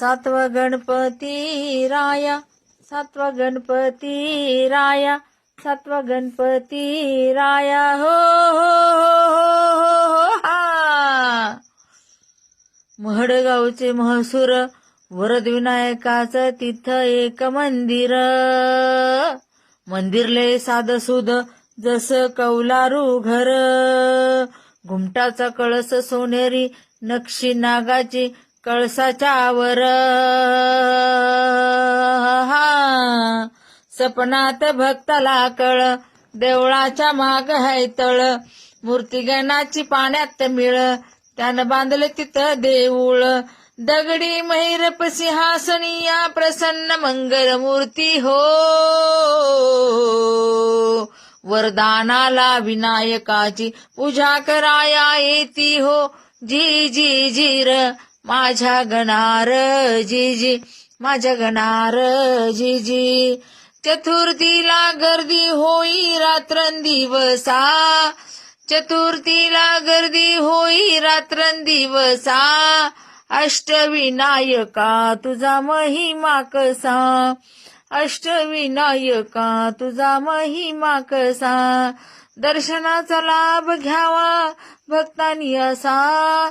सातवा गणपती राया सातवा गणपती राया सातवा गणपती राया हो हो हो हो हा. महडगावचे महसूर वरद विनायकाचं तिथं एक मंदिर. मंदिरले साध सुद जस कौलारू घर. घुमटाचा कळस सोनेरी नक्षी नागाची कळसाच्या वर. हा सपनात भक्ताला कळ देवळाच्या माग हाय तळ. मूर्तीगणाची पाण्यात मिळ त्यानं बांधलं तिथं देऊळ. दगडी महिरप सिंहासनिया प्रसन्न मंगल मूर्ती हो. वरदानाला विनायकाची पूजा कराया येती हो. जी जी जीर. माझ्या गणार जीजी माझ्या गणार जीजी. चतुर्थीला गर्दी होई रात्रंदिवसा. चतुर्थीला गर्दी होई रात्रंदिवसा. अष्टविनायका तुझा महिमा कसा? अष्टविनायका तुझा महिमा कसा? दर्शनाचा लाभ घ्यावा भक्तांनी असा.